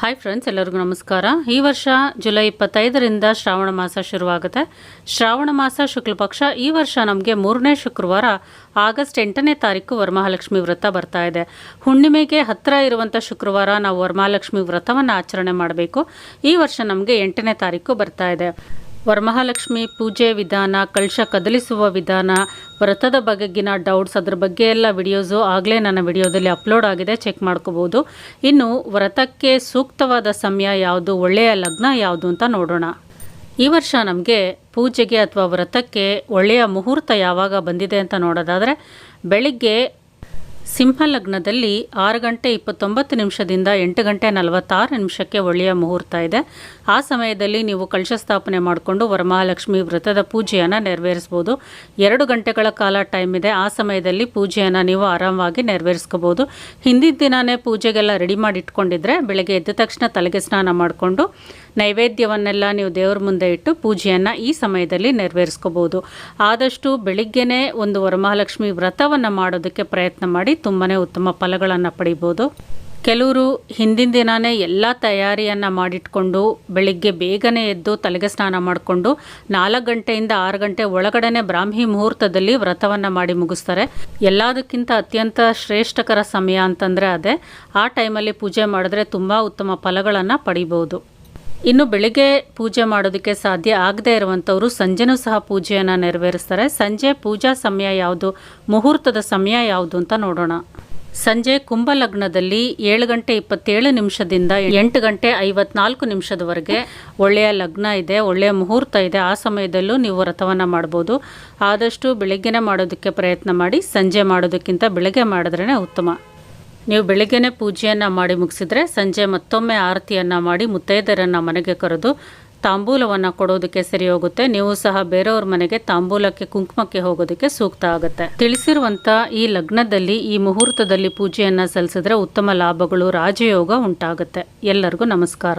Hi friends ಎಲ್ಲರಿಗೂ ನಮಸ್ಕಾರ. ಈ ವರ್ಷ ಜುಲೈ ಇಪ್ಪತ್ತೈದರಿಂದ ಶ್ರಾವಣ ಮಾಸ ಶುರುವಾಗುತ್ತೆ. ಶ್ರಾವಣ ಮಾಸ ಶುಕ್ಲ ಪಕ್ಷ ಈ ವರ್ಷ ನಮಗೆ ಮೂರನೇ ಶುಕ್ರವಾರ ಆಗಸ್ಟ್ ಎಂಟನೇ ತಾರೀಕು ವರಮಹಾಲಕ್ಷ್ಮಿ ವ್ರತ ಬರ್ತಾ ಇದೆ. ಹುಣ್ಣಿಮೆಗೆ ಹತ್ತಿರ ಇರುವಂಥ ಶುಕ್ರವಾರ ನಾವು ವರಮಹಾಲಕ್ಷ್ಮಿ ವ್ರತವನ್ನು ಆಚರಣೆ ಮಾಡಬೇಕು. ಈ ವರ್ಷ ನಮಗೆ ಎಂಟನೇ ತಾರೀಕು ಬರ್ತಾ ಇದೆ. ವರಮಹಾಲಕ್ಷ್ಮಿ ಪೂಜೆ ವಿಧಾನ ಕಳಶ ಕದಲಿಸುವ ವಿಧಾನ, ವ್ರತದ ಬಗೆಗಿನ ಡೌಟ್ಸ್ ಅದ್ರ ಬಗ್ಗೆ ಎಲ್ಲ ವಿಡಿಯೋಸು ಆಗಲೇ ನನ್ನ ವಿಡಿಯೋದಲ್ಲಿ ಅಪ್ಲೋಡ್ ಆಗಿದೆ ಚೆಕ್ ಮಾಡ್ಕೋಬೋದು. ಇನ್ನು ವ್ರತಕ್ಕೆ ಸೂಕ್ತವಾದ ಸಮಯ ಯಾವುದು, ಒಳ್ಳೆಯ ಲಗ್ನ ಯಾವುದು ಅಂತ ನೋಡೋಣ. ಈ ವರ್ಷ ನಮಗೆ ಪೂಜೆಗೆ ಅಥವಾ ವ್ರತಕ್ಕೆ ಒಳ್ಳೆಯ ಮುಹೂರ್ತ ಯಾವಾಗ ಬಂದಿದೆ ಅಂತ ನೋಡೋದಾದರೆ, ಬೆಳಿಗ್ಗೆ ಸಿಂಹ ಲಗ್ನದಲ್ಲಿ ಆರು ಗಂಟೆ ಇಪ್ಪತ್ತೊಂಬತ್ತು ನಿಮಿಷದಿಂದ ಎಂಟು ಗಂಟೆ ನಲವತ್ತಾರು ನಿಮಿಷಕ್ಕೆ ಒಳ್ಳೆಯ ಮುಹೂರ್ತ ಇದೆ. ಆ ಸಮಯದಲ್ಲಿ ನೀವು ಕಳಶ ಸ್ಥಾಪನೆ ಮಾಡಿಕೊಂಡು ವರಮಹಾಲಕ್ಷ್ಮಿ ವ್ರತದ ಪೂಜೆಯನ್ನು ನೆರವೇರಿಸ್ಬೋದು ಎರಡು ಗಂಟೆಗಳ ಕಾಲ ಟೈಮ್ ಇದೆ. ಆ ಸಮಯದಲ್ಲಿ ಪೂಜೆಯನ್ನು ನೀವು ಆರಾಮವಾಗಿ ನೆರವೇರಿಸ್ಕೋಬೋದು ಹಿಂದಿನ ದಿನವೇ ಪೂಜೆಗೆಲ್ಲ ರೆಡಿ ಮಾಡಿ ಇಟ್ಕೊಂಡಿದ್ರೆ ಬೆಳಗ್ಗೆ ಎದ್ದ ತಕ್ಷಣ ತಲೆಗೆ ಸ್ನಾನ ಮಾಡಿಕೊಂಡು ನೈವೇದ್ಯವನ್ನೆಲ್ಲ ನೀವು ದೇವ್ರ ಮುಂದೆ ಇಟ್ಟು ಪೂಜೆಯನ್ನು ಈ ಸಮಯದಲ್ಲಿ ನೆರವೇರಿಸ್ಕೋಬೋದು. ಆದಷ್ಟು ಬೆಳಿಗ್ಗೆನೇ ಒಂದು ವರಮಹಾಲಕ್ಷ್ಮಿ ವ್ರತವನ್ನು ಮಾಡೋದಕ್ಕೆ ಪ್ರಯತ್ನ ಮಾಡಿ ತುಂಬಾ ಉತ್ತಮ ಫಲಗಳನ್ನು ಪಡಿಬೋದು. ಕೆಲವರು ಹಿಂದಿನ ದಿನಾನೇ ಎಲ್ಲ ತಯಾರಿಯನ್ನು ಮಾಡಿಟ್ಕೊಂಡು ಬೆಳಿಗ್ಗೆ ಬೇಗನೆ ಎದ್ದು ತಲೆಗೆ ಸ್ನಾನ ಮಾಡಿಕೊಂಡು ನಾಲ್ಕು ಗಂಟೆಯಿಂದ ಆರು ಗಂಟೆ ಒಳಗಡೆನೆ ಬ್ರಾಹ್ಮಿ ಮುಹೂರ್ತದಲ್ಲಿ ವ್ರತವನ್ನು ಮಾಡಿ ಮುಗಿಸ್ತಾರೆ. ಎಲ್ಲದಕ್ಕಿಂತ ಅತ್ಯಂತ ಶ್ರೇಷ್ಠಕರ ಸಮಯ ಅಂತಂದರೆ ಅದೇ. ಆ ಟೈಮಲ್ಲಿ ಪೂಜೆ ಮಾಡಿದ್ರೆ ತುಂಬ ಉತ್ತಮ ಫಲಗಳನ್ನು ಪಡಿಬೋದು. ಇನ್ನು ಬೆಳಿಗ್ಗೆ ಪೂಜೆ ಮಾಡೋದಕ್ಕೆ ಸಾಧ್ಯ ಆಗದೇ ಇರುವಂಥವರು ಸಂಜೆನೂ ಸಹ ಪೂಜೆಯನ್ನು ನೆರವೇರಿಸ್ತಾರೆ. ಸಂಜೆ ಪೂಜಾ ಸಮಯ ಯಾವುದು, ಮುಹೂರ್ತದ ಸಮಯ ಯಾವುದು ಅಂತ ನೋಡೋಣ. ಸಂಜೆ ಕುಂಭ ಲಗ್ನದಲ್ಲಿ ಏಳು ಗಂಟೆ ಇಪ್ಪತ್ತೇಳು ನಿಮಿಷದಿಂದ ಎಂಟು ಗಂಟೆ ಐವತ್ನಾಲ್ಕು ನಿಮಿಷದವರೆಗೆ ಒಳ್ಳೆಯ ಲಗ್ನ ಇದೆ, ಒಳ್ಳೆಯ ಮುಹೂರ್ತ ಇದೆ. ಆ ಸಮಯದಲ್ಲೂ ನೀವು ವ್ರತವನ್ನು ಮಾಡ್ಬೋದು. ಆದಷ್ಟು ಬೆಳಿಗ್ಗೆನೇ ಮಾಡೋದಕ್ಕೆ ಪ್ರಯತ್ನ ಮಾಡಿ, ಸಂಜೆ ಮಾಡೋದಕ್ಕಿಂತ ಬೆಳಗ್ಗೆ ಮಾಡಿದ್ರೇ ಉತ್ತಮ. ನೀವು ಬೆಳಿಗ್ಗೆನೇ ಪೂಜೆಯನ್ನು ಮಾಡಿ ಮುಗಿಸಿದ್ರೆ ಸಂಜೆ ಮತ್ತೊಮ್ಮೆ ಆರತಿಯನ್ನು ಮಾಡಿ ಮುತ್ತೈದರನ್ನು ಮನೆಗೆ ಕರೆದು ತಾಂಬೂಲವನ್ನು ಕೊಡೋದಕ್ಕೆ ಸರಿ ಹೋಗುತ್ತೆ. ನೀವು ಸಹ ಬೇರೆಯವ್ರ ಮನೆಗೆ ತಾಂಬೂಲಕ್ಕೆ, ಕುಂಕುಮಕ್ಕೆ ಹೋಗೋದಕ್ಕೆ ಸೂಕ್ತ ಆಗುತ್ತೆ. ತಿಳಿಸಿರುವಂಥ ಈ ಲಗ್ನದಲ್ಲಿ ಈ ಮುಹೂರ್ತದಲ್ಲಿ ಪೂಜೆಯನ್ನು ಸಲ್ಲಿಸಿದ್ರೆ ಉತ್ತಮ ಲಾಭಗಳು, ರಾಜಯೋಗ ಉಂಟಾಗುತ್ತೆ. ಎಲ್ಲರಿಗೂ ನಮಸ್ಕಾರ.